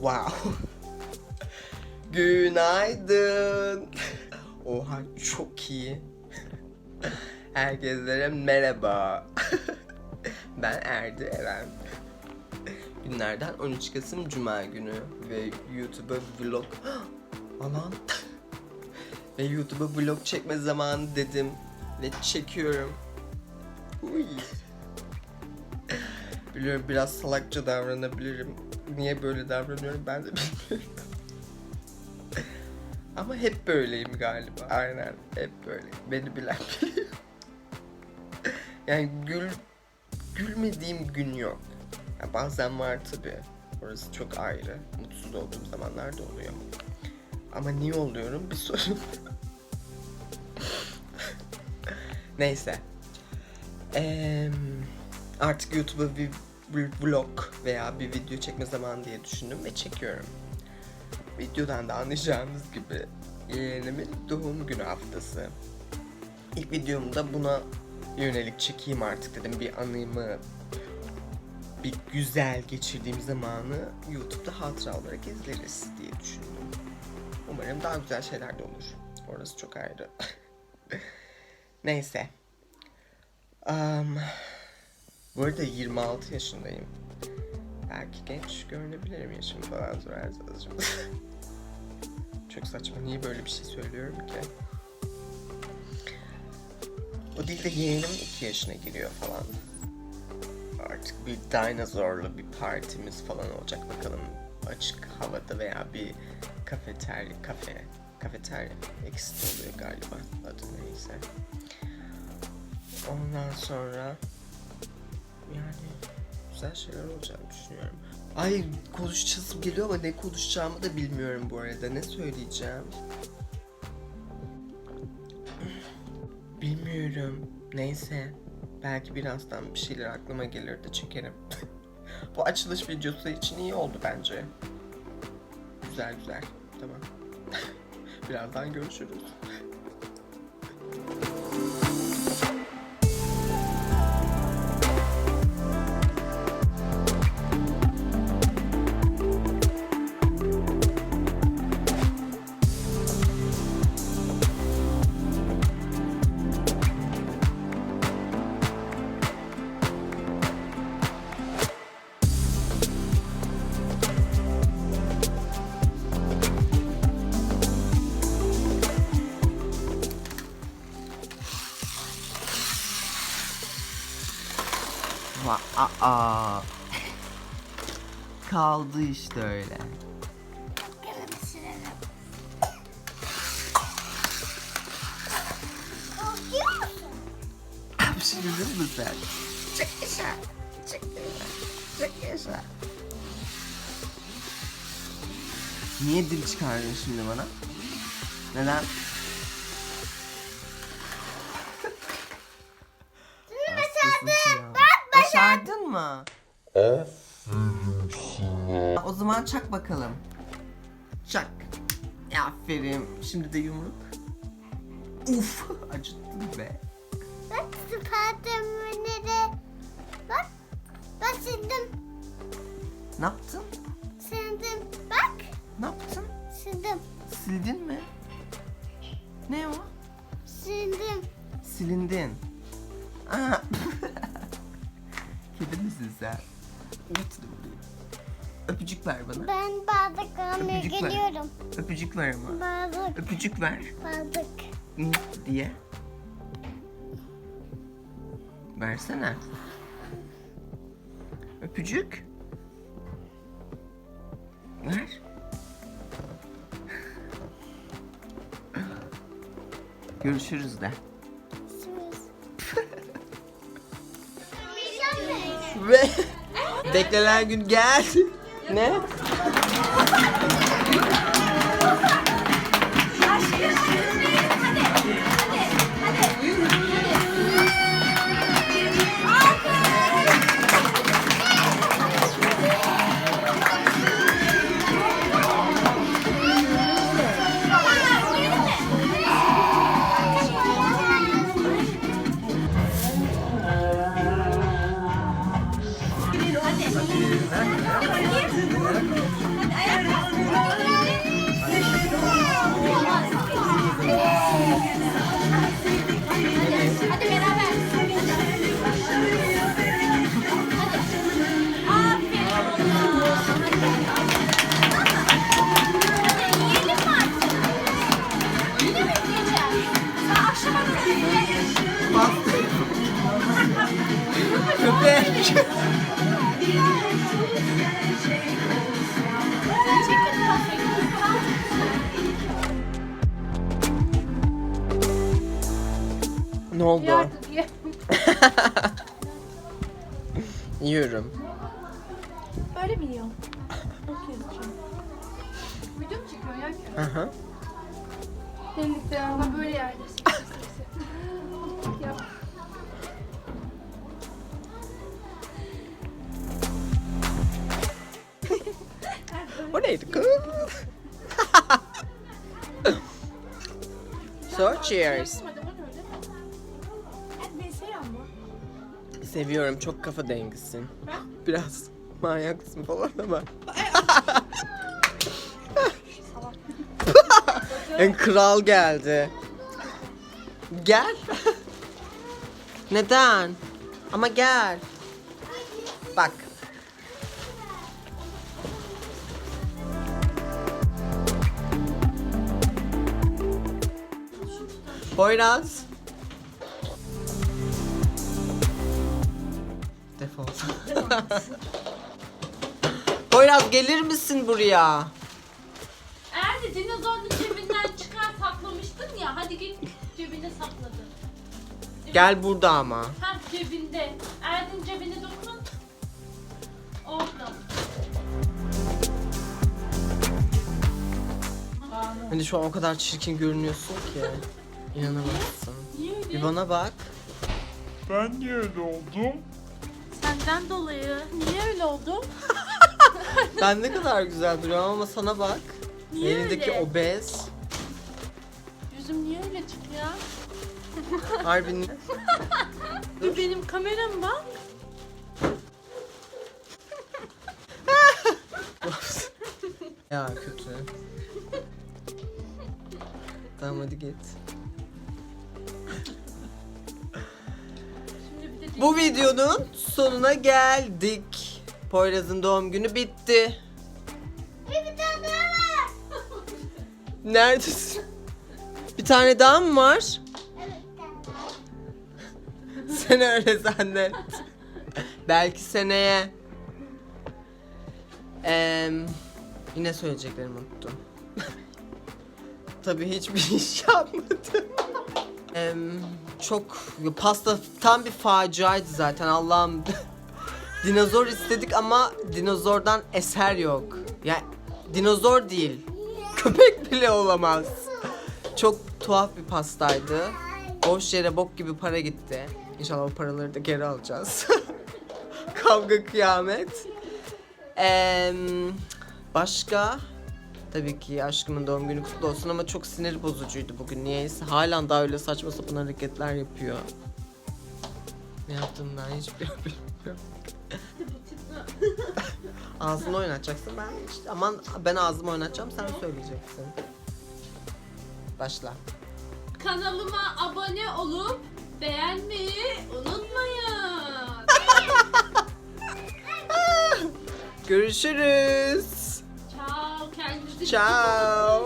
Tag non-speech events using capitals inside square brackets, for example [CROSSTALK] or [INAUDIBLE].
Wow. Günaydın. Oha çok iyi. Herkese merhaba. ben Erdi Eren. Günlerden 13 Kasım Cuma günü ve YouTube'a vlog... Aman. ve YouTube'a vlog çekme zamanı dedim. Ve çekiyorum. Uy. Biliyorum biraz salakça davranabilirim. Niye böyle davranıyorum ben de bilmiyorum. Ama hep böyleyim galiba. Aynen hep böyle. Beni bilen biliyor. yani gül gülmediğim gün yok. Ya bazen var tabi. Orası çok ayrı. Mutsuz olduğum zamanlar da oluyor. Ama niye oluyorum bir sorun. Neyse. Eee artık YouTube'a bir vlog veya bir video çekme zamanı diye düşündüm ve çekiyorum. Videodan da anlayacağınız gibi yeğenimin doğum günü haftası. İlk videomda buna yönelik çekeyim artık dedim. Bir anımı, bir güzel geçirdiğim zamanı YouTube'da hatıra olarak izleriz diye düşündüm. Umarım daha güzel şeyler de olur. Orası çok ayrı. [LAUGHS] Neyse. Um, bu arada 26 yaşındayım. Belki genç görünebilirim yaşım falan sorarsanız. Çok saçma. Niye böyle bir şey söylüyorum ki? O değil de yeğenim 2 yaşına giriyor falan. Artık bir dinozorlu bir partimiz falan olacak bakalım. Açık havada veya bir kafeterya, kafe, kafeterya eksik oluyor galiba adı neyse. Ondan sonra yani güzel şeyler olacağını düşünüyorum. Ay konuşacağım geliyor ama ne konuşacağımı da bilmiyorum bu arada. Ne söyleyeceğim? Bilmiyorum. Neyse. Belki birazdan bir şeyler aklıma gelir de çekerim. [LAUGHS] bu açılış videosu için iyi oldu bence. Güzel güzel. Tamam. [LAUGHS] birazdan görüşürüz. Aa. [LAUGHS] Kaldı işte öyle. Musun? Hapşırdın mı sen? Çık yaşa. Çık yaşa. Çık yaşa. Niye dil çıkardın şimdi bana? Neden? Hastasın ya. Başardın mı? O zaman çak bakalım. Çak. Aferin. Şimdi de yumruk. Uf, acıttın be. Bak Spiderman'e Bak. Bak sildim. Ne yaptın? Sildim. Bak. Ne yaptın? Sildim. Sildin mi? Ne o? Sildim. Silindin. Aa. Kedi misin sen? Buraya. Öpücük ver bana. Ben bardak almaya Öpücük ver. geliyorum. Öpücük ver ama. Bardak. Öpücük ver. Bardak. Hı, diye. Versene. Öpücük. Ver. Görüşürüz de. Ve [LAUGHS] beklenen gün geldi. Ne? Ne oldu? [LAUGHS] Yiyorum. Böyle mi yiyor? Okey. Video mu çıkıyor ya ki? Hı hı. Birlikte ama böyle yerde. Yap. [LAUGHS] neydi kız? [LAUGHS] so cheers. Seviyorum çok kafa dengisin. Biraz manyaksın falan ama. [LAUGHS] en kral geldi. Gel. [LAUGHS] Neden? Ama gel. Bak. Poyraz. Defol. [LAUGHS] Poyraz gelir misin buraya? Eğer de dinozorun cebinden çıkar saklamıştın ya. Hadi git cebine sakladın. Gel burada ama. Ha cebinde. Erdin cebine dokun. Orada. Hani şu an o kadar çirkin görünüyorsun ki. [LAUGHS] İnanamazsın. Bir bana bak. Ben niye öyle oldum? Senden dolayı. Niye öyle oldu? [LAUGHS] Ben ne kadar güzel duruyorum ama sana bak. Niye Elindeki öyle? obez. Yüzüm niye öyle çıktı ya? [LAUGHS] Harbi ne? Bir benim kameram bak. [LAUGHS] ya kötü. Tamam hadi git. Bu videonun sonuna geldik. Poyraz'ın doğum günü bitti. Bir tane daha var. Neredesin? Bir tane daha mı var? Evet bir tane daha. Sen öyle zannet. Belki seneye. Eee yine söyleyeceklerimi unuttum. Tabii hiçbir [LAUGHS] iş yapmadım. Eee çok pasta tam bir faciaydı zaten Allah'ım. [LAUGHS] dinozor istedik ama dinozordan eser yok. Ya dinozor değil. Köpek bile olamaz. Çok tuhaf bir pastaydı. Boş yere bok gibi para gitti. İnşallah o paraları da geri alacağız. [LAUGHS] Kavga kıyamet. Eee, başka? Tabii ki aşkımın doğum günü kutlu olsun ama çok sinir bozucuydu bugün. Niyeyse halen daha öyle saçma sapan hareketler yapıyor. Ne yaptığımdan hiçbir bilmiyorum. [LAUGHS] Ağzını oynatacaksın ben işte aman ben ağzımı oynatacağım sen söyleyeceksin. Başla. kanalıma abone olup beğenmeyi unutmayın. [LAUGHS] Görüşürüz. Tchau!